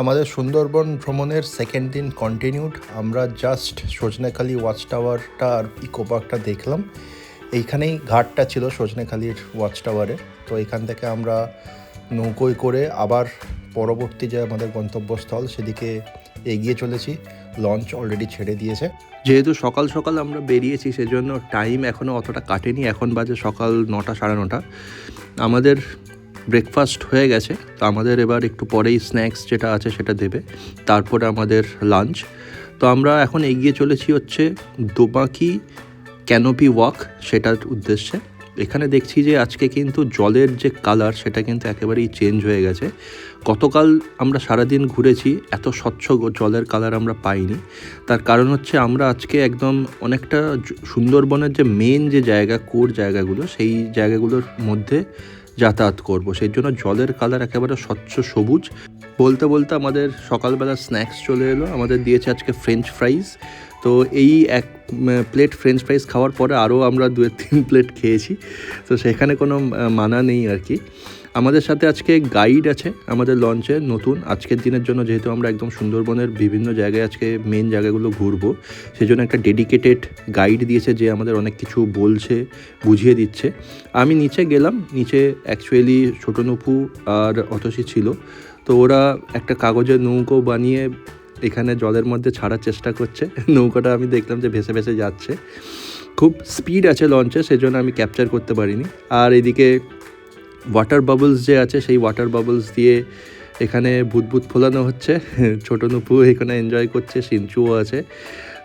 আমাদের সুন্দরবন ভ্রমণের সেকেন্ড দিন কন্টিনিউড আমরা জাস্ট সজনেখালি ওয়াচ টাওয়ারটা আর ইকো পার্কটা দেখলাম। এইখানেই ঘাটটা ছিল সজনেখালির ওয়াচ টাওয়ারে তো এখান থেকে আমরা নৌকোয় করে আবার পরবর্তী যে আমাদের গন্তব্যস্থল, সেদিকে এগিয়ে চলেছি। লঞ্চ অলরেডি ছেড়ে দিয়েছে। যেহেতু সকাল সকাল আমরা বেরিয়েছি, সেজন্য টাইম এখনও অতটা কাটেনি। এখন বাজে সকাল নটা, সাড়ে নটা। আমাদের ব্রেকফাস্ট হয়ে গেছে। তো আমাদের এবার একটু পরেই স্ন্যাক্স যেটা আছে সেটা দেবে। তারপরে আমাদের লাঞ্চ তো আমরা এখন এগিয়ে চলেছি হচ্ছে দোবাকি ক্যানোপি ওয়াক সেটার উদ্দেশ্যে। এখানে দেখছি যে আজকে কিন্তু জলের যে কালার সেটা কিন্তু একেবারেই চেঞ্জ হয়ে গেছে। গতকাল আমরা সারাদিন ঘুরেছি, এত স্বচ্ছ জলের কালার আমরা পাইনি। তার কারণ হচ্ছে আমরা আজকে একদম অনেকটা সুন্দরবনের যে মেন যে জায়গা কোর জায়গাগুলো, সেই জায়গাগুলোর মধ্যে যাতায়াত করব। সেই জন্য জলের কালার একেবারে স্বচ্ছ সবুজ। বলতে বলতে আমাদের সকালবেলা স্ন্যাক্স চলে এলো। আমাদের দিয়েছে আজকে ফ্রেঞ্চ ফ্রাইজ তো এই এক প্লেট ফ্রেঞ্চ ফ্রাইজ খাওয়ার পরে আরও আমরা দু তিন প্লেট খেয়েছি। তো সেখানে কোনো মানা নেই আর কি। আমাদের সাথে আজকে গাইড আছে, আমাদের লঞ্চে নতুন। আজকের দিনের জন্য যেহেতু আমরা একদম সুন্দরবনের বিভিন্ন জায়গায় আজকে মেন জায়গাগুলো ঘুরবো সেই জন্য একটা ডেডিকেটেড গাইড দিয়েছে যে আমাদের অনেক কিছু বলছে, বুঝিয়ে দিচ্ছে। আমি নিচে গেলাম, নিচে অ্যাকচুয়ালি ছোটো নুপু আর অতসী ছিল। তো ওরা একটা কাগজের নৌকো বানিয়ে এখানে জলের মধ্যে ছাড়ার চেষ্টা করছে। নৌকাটা আমি দেখলাম যে ভেসে ভেসে যাচ্ছে। খুব স্পিড আছে লঞ্চে সেজন্য আমি ক্যাপচার করতে পারিনি। আর এদিকে ওয়াটার বাবলস যে আছে, সেই ওয়াটার বাবলস দিয়ে এখানে বুদবুদ ফোলানো হচ্ছে। ছোটো নুপু এখানে এনজয় করছে সিঞ্চুও আছে।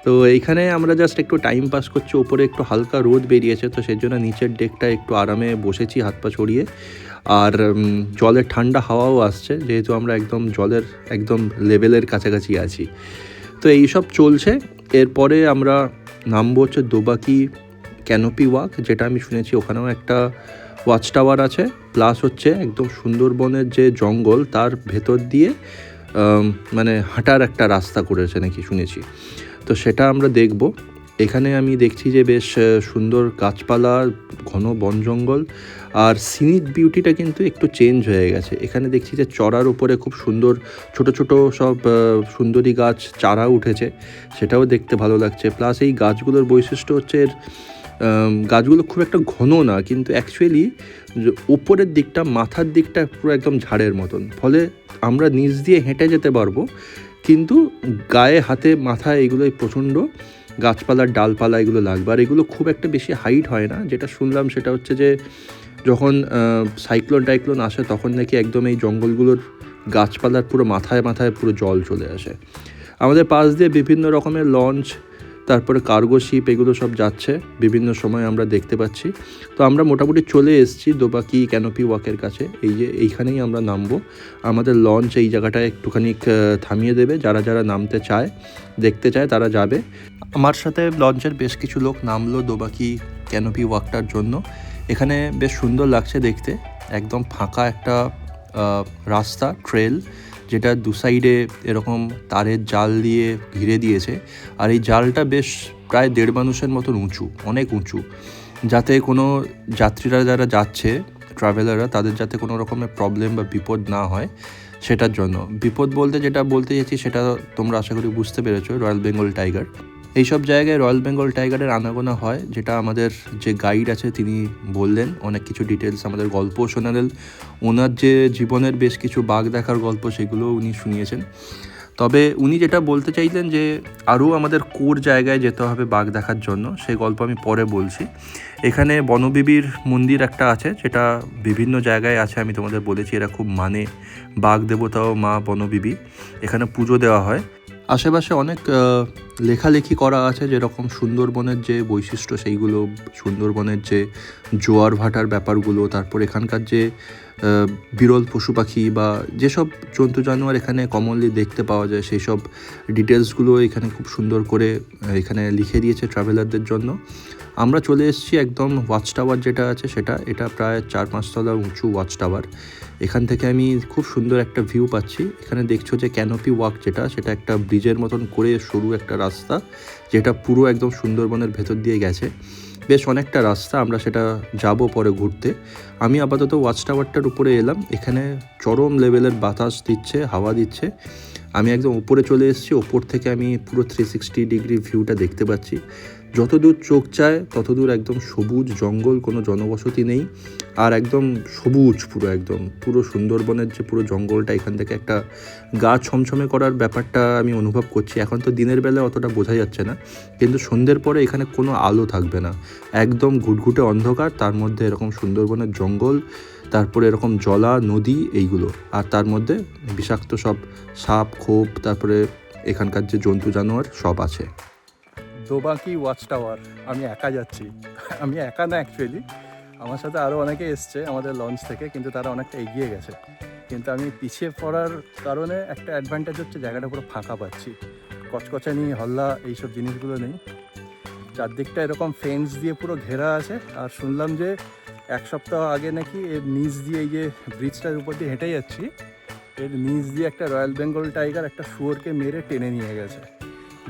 তো এইখানে আমরা জাস্ট একটু টাইম পাস করছি, ওপরে একটু হালকা রোদ বেরিয়েছে, তো সেই জন্য নিচের ডেকটা একটু আরামে বসেছি, হাত পা ছড়িয়ে। আর জলের ঠান্ডা হাওয়াও আসছে, যেহেতু আমরা একদম জলের একদম লেভেলের কাছাকাছি আছি। তো এইসব চলছে, এরপরে আমরা নামবো হচ্ছে দোবাকি ক্যানোপি ওয়াক যেটা আমি শুনেছি, ওখানেও একটা ওয়াচ টাওয়ার আছে। প্লাস হচ্ছে একদম সুন্দরবনের যে জঙ্গল, তার ভেতর দিয়ে মানে হাঁটার একটা রাস্তা করেছে নাকি শুনেছি। তো সেটা আমরা দেখব। এখানে আমি দেখছি যে বেশ সুন্দর গাছপালা, ঘন বন জঙ্গল, আর সিনিক বিউটিটা কিন্তু একটু চেঞ্জ হয়ে গেছে। এখানে দেখছি যে চড়ার উপরে খুব সুন্দর, ছোট ছোট সব সুন্দরী গাছ, চারা উঠেছে। সেটাও দেখতে ভালো লাগছে। প্লাস এই গাছগুলোর বৈশিষ্ট্য হচ্ছে এর গাছগুলো খুব একটা ঘন না, কিন্তু অ্যাকচুয়ালি উপরের দিকটা, মাথার দিকটা পুরো একদম ঝাড়ের মতন। ফলে আমরা নিচ দিয়ে হেঁটে যেতে পারব, কিন্তু গায়ে, হাতে, মাথায় এগুলোই প্রচণ্ড। গাছপালার ডালপালা এগুলো লাগবে। আর এগুলো খুব একটা বেশি হাইট হয় না। যেটা শুনলাম সেটা হচ্ছে যে, যখন সাইক্লোন টাইক্লোন আসে, তখন নাকি একদম এই জঙ্গলগুলোর গাছপালার পুরো মাথায় মাথায় পুরো জল চলে আসে। আমাদের পাশ দিয়ে বিভিন্ন রকমের লঞ্চ তারপরে কার্গো শিপ এগুলো সব যাচ্ছে, বিভিন্ন সময় আমরা দেখতে পাচ্ছি। তো আমরা মোটামুটি চলে এসেছি দোবাকি ক্যানোপি ওয়াকের কাছে, এই যে এইখানেই আমরা নামবো। আমাদের লঞ্চ এই জায়গাটায় একটুখানি থামিয়ে দেবে, যারা যারা নামতে চায়, দেখতে চায় তারা যাবে। আমার সাথে লঞ্চের বেশ কিছু লোক নামলো দোবাকি ক্যানোপি ওয়াকটার জন্য। এখানে বেশ সুন্দর লাগছে দেখতে, একদম ফাঁকা একটা রাস্তা ট্রেল যেটা দু সাইডে এরকম তারের জাল দিয়ে ঘিরে দিয়েছে। আর এই জালটা বেশ প্রায় দেড় মানুষের মতন উঁচু, অনেক উঁচু। যাতে কোনো যাত্রীরা যারা যাচ্ছে ট্রাভেলাররা তাদের যাতে কোনো রকমের প্রবলেম বা বিপদ না হয়, সেটার জন্য। বিপদ বলতে যেটা বলতে চাইছি, সেটা তোমরা আশা করি বুঝতে পেরেছ রয়্যাল বেঙ্গল টাইগার এইসব জায়গায় রয়্যাল বেঙ্গল টাইগারের আনাগোনা হয়, যেটা আমাদের যে গাইড আছে তিনি বললেন। অনেক কিছু ডিটেলস আমাদের গল্প শোনালেন। ওনার যে জীবনের বেশ কিছু বাঘ দেখার গল্প সেগুলো উনি শুনিয়েছেন। তবে উনি যেটা বলতে চাইলেন যে, আরও আমাদের কোর জায়গায় যেতে হবে বাঘ দেখার জন্য সেই গল্প আমি পরে বলছি। এখানে বনবিবির মন্দির একটা আছে, যেটা বিভিন্ন জায়গায় আছে, আমি তোমাদের বলেছি এরা খুব মানে বাঘ দেবতা ও মা বনবিবি। এখানে পুজো দেওয়া হয়। আশেপাশে অনেক লেখালেখি করা আছে যেরকম সুন্দরবনের যে বৈশিষ্ট্য সেইগুলো, সুন্দরবনের যে জোয়ার ভাটার ব্যাপারগুলো, তারপর এখানকার যে বিরল পশু পাখি বা যেসব জন্তু জানোয়ার এখানে কমনলি দেখতে পাওয়া যায় সেই সব ডিটেলসগুলো এখানে খুব সুন্দর করে এখানে লিখে দিয়েছে ট্রাভেলারদের জন্য। আমরা চলে এসেছি একদম ওয়াচ টাওয়ার যেটা আছে, সেটা, এটা প্রায় চার পাঁচতলা উঁচু ওয়াচ টাওয়ার এখান থেকে আমি খুব সুন্দর একটা ভিউ পাচ্ছি। এখানে দেখছ যে ক্যানোপি ওয়াক যেটা, সেটা একটা ব্রিজের মতন করে সরু একটা রাস্তা, যেটা পুরো একদম সুন্দরবনের ভেতর দিয়ে গেছে। বেশ অনেকটা রাস্তা, আমরা সেটা যাব পরে ঘুরতে। আমি আপাতত ওয়াচ টাওয়ারটার উপরে এলাম। এখানে চরম লেভেলের বাতাস দিচ্ছে, হাওয়া দিচ্ছে। আমি একদম উপরে চলে এসেছি। ওপর থেকে আমি পুরো থ্রি সিক্সটি ডিগ্রি ভিউটা দেখতে পাচ্ছি। যতদূর চোখ চায়, ততদূর একদম সবুজ জঙ্গল, কোনো জনবসতি নেই। আর একদম সবুজ পুরো একদম। পুরো সুন্দরবনের যে পুরো জঙ্গলটা, এখান থেকে একটা গা ছমছমে করার ব্যাপারটা আমি অনুভব করছি। এখন তো দিনের বেলা অতটা বোঝা যাচ্ছে না, কিন্তু সন্ধ্যের পরে এখানে কোনো আলো থাকবে না। একদম ঘুটঘুটে অন্ধকার, তার মধ্যে এরকম সুন্দরবনের জঙ্গল, তারপরে এরকম জলা, নদী, এইগুলো। আর তার মধ্যে বিষাক্ত সব সাপ, খোপ, তারপরে এখানকার যে জন্তু জানোয়ার সব আছে। দোবাকি ওয়াচ টাওয়ার আমি একা যাচ্ছি। আমি একা না অ্যাকচুয়ালি আমার সাথে আরও অনেকে এসছে আমাদের লঞ্চ থেকে, কিন্তু তারা অনেকটা এগিয়ে গেছে। কিন্তু আমি পিছিয়ে পড়ার কারণে একটা অ্যাডভান্টেজ হচ্ছে জায়গাটা পুরো ফাঁকা পাচ্ছি। কচকচানি, হল্লা এইসব জিনিসগুলো নেই। চারদিকটা এরকম ফেন্স দিয়ে পুরো ঘেরা আছে। আর শুনলাম যে এক সপ্তাহ আগে নাকি এর নিচ দিয়ে এই যে ব্রিজটার উপর দিয়ে হেঁটে যাচ্ছি, এর নিচ দিয়ে একটা রয়্যাল বেঙ্গল টাইগার একটা শুয়োরকে মেরে টেনে নিয়ে গেছে।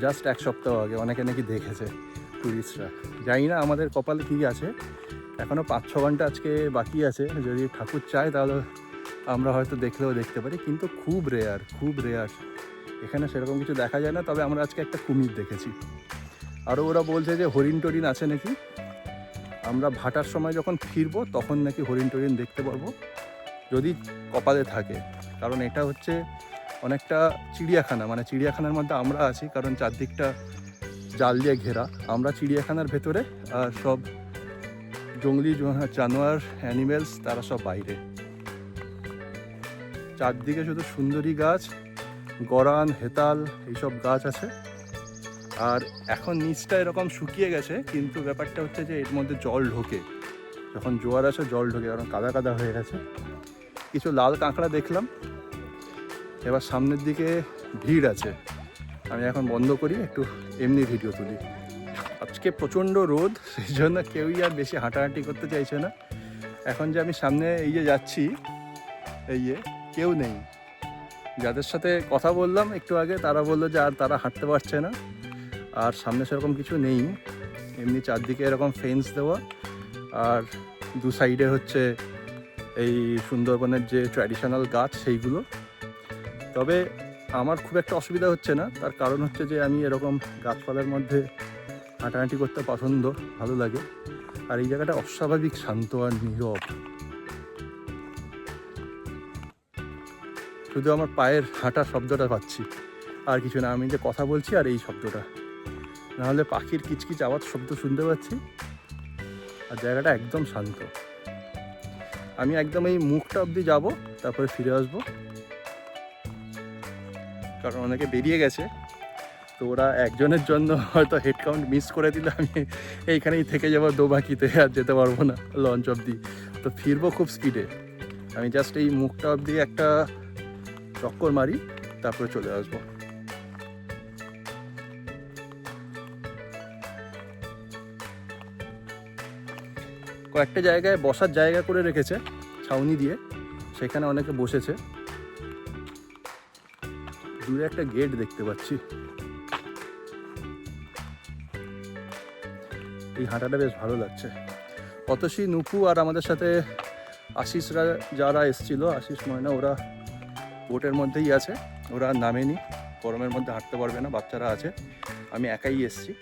জাস্ট এক সপ্তাহ আগে অনেকে নাকি দেখেছে টুরিস্টরা জানি না আমাদের কপালে কী আছে। এখনও পাঁচ ছ ঘণ্টা আজকে বাকি আছে। যদি ঠাকুর চায় তাহলে আমরা হয়তো দেখলেও দেখতে পারি। কিন্তু খুব রেয়ার খুব রেয়ার এখানে সেরকম কিছু দেখা যায় না, তবে আমরা আজকে একটা কুমির দেখেছি। আরও ওরা বলছে যে হরিণ টরিন আছে নাকি? আমরা ভাটার সময় যখন ফিরবো, তখন নাকি হরিণ টরিন দেখতে পারব। যদি কপালে থাকে। কারণ এটা হচ্ছে অনেকটা চিড়িয়াখানা মানে চিড়িয়াখানার মধ্যে আমরা আছি, কারণ চারদিকটা জাল দিয়ে ঘেরা। আমরা চিড়িয়াখানার ভেতরে, আর সব জঙ্গলি জ- জানোয়ার অ্যানিমেলস তারা সব বাইরে। চারদিকে শুধু সুন্দরী গাছ, গরান, হেতাল, এইসব গাছ আছে। আর এখন নিচটা এরকম শুকিয়ে গেছে, কিন্তু ব্যাপারটা হচ্ছে যে এর মধ্যে জল ঢোকে। যখন জোয়ার আসে, জল ঢোকে কারণ কাদা কাদা হয়ে গেছে। কিছু লাল কাঁকড়া দেখলাম। এবার সামনের দিকে ভিড় আছে। আমি এখন বন্ধ করি, একটু এমনি ভিডিও তুলি। আজকে প্রচণ্ড রোদ, সেই জন্য কেউই আর বেশি হাঁটাহাঁটি করতে চাইছে না। এখন যে আমি সামনে এই যে যাচ্ছি, এই যে কেউ নেই। যাদের সাথে কথা বললাম একটু আগে, তারা বলল যে আর তারা হাঁটতে পারছে না। আর সামনে সেরকম কিছু নেই। এমনি চারদিকে এরকম ফেন্স দেওয়া। আর দু সাইডে হচ্ছে এই সুন্দরবনের যে ট্র্যাডিশনাল গাছ, সেইগুলো। তবে আমার খুব একটা অসুবিধা হচ্ছে না। তার কারণ হচ্ছে যে আমি এরকম গাছপালার মধ্যে হাঁটাহাঁটি করতে পছন্দ, ভালো লাগে। আর এই জায়গাটা অস্বাভাবিক, শান্ত আর নীরব। শুধু আমার পায়ের হাঁটার শব্দটা পাচ্ছি। আর কিছু না, আমি যে কথা বলছি আর এই শব্দটা। নাহলে পাখির কিচকিচ আওয়াজ শব্দ শুনতে পাচ্ছি। আর জায়গাটা একদম শান্ত। আমি একদম এই মুখটা অবধি যাব, তারপরে ফিরে আসব। কারণ অনেকে বেরিয়ে গেছে। তো ওরা একজনের জন্য হয়তো হেড কাউন্ট মিস করে দিলে। আমি এইখানেই থেকে যাব, দোবাকিতে আর যেতে পারব না লঞ্চ অবধি। তো ফিরবো খুব স্পিডে আমি জাস্ট এই মুখটা অবধি একটা চক্কর মারি, তারপরে চলে আসব। কয়েকটা জায়গায় বসার জায়গা করে রেখেছে, ছাউনি দিয়ে। সেখানে অনেকে বসেছে। দূরে একটা গেট দেখতে পাচ্ছি। এই হাঁটাটা বেশ ভালো লাগছে। অতসী, নুপু আর আমাদের সাথে আশিসরা যারা এসছিল, আশিস, ময়না, ওরা বোটের মধ্যেই আছে। ওরা নামেনি, গরমের মধ্যে হাঁটতে পারবে না, বাচ্চারা আছে। আমি একাই এসছি।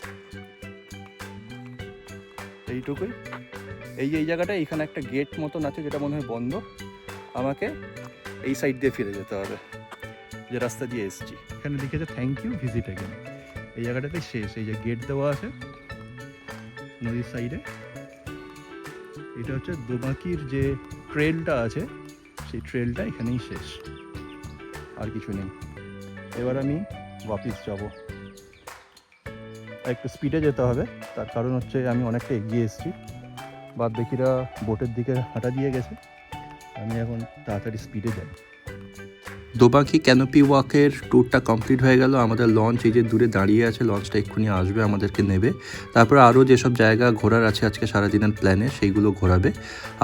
এইটুকুই। এই এই জায়গাটা এখানে একটা গেট মতন আছে, যেটা মনে হয় বন্ধ। আমাকে এই সাইড দিয়ে ফিরে যেতে হবে। যে রাস্তা দিয়ে এসেছি। এখানে লিখেছে থ্যাংক ইউ ভিজিট এগেন এই জায়গাটাতে শেষ, এই যে গেট দেওয়া আছে, নদীর সাইডে এটা হচ্ছে দোবাকির যে ট্রেলটা আছে, সেই ট্রেলটা এখানেই শেষ। আর কিছু নেই। এবার আমি ওয়াপিস যাব। একটু স্পিডে যেতে হবে, তার কারণ হচ্ছে আমি অনেকটা এগিয়ে এসেছি। বাদ দেখিরা বোটের দিকে হাঁটা দিয়ে গেছে। আমি এখন তাড়াতাড়ি স্পিডে যাই। দোবাকি ক্যানোপি ওয়াকের ট্যুরটা কমপ্লিট হয়ে গেল। আমাদের লঞ্চ এই যে দূরে দাঁড়িয়ে আছে লঞ্চটা এক্ষুনি আসবে, আমাদেরকে নেবে। তারপর আরও যেসব জায়গা ঘোরার আছে আজকে সারাদিনের প্ল্যানে সেইগুলো ঘোরাবে।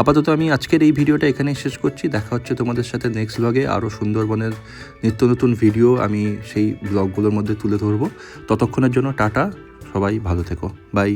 আপাতত আমি আজকের এই ভিডিওটা এখানেই শেষ করছি। দেখা হচ্ছে তোমাদের সাথে নেক্সট ব্লগে আরও সুন্দরবনের নিত্য নতুন ভিডিও আমি সেই ব্লগগুলোর মধ্যে তুলে ধরবো। ততক্ষণের জন্য টাটা, সবাই ভালো থেকো। বাই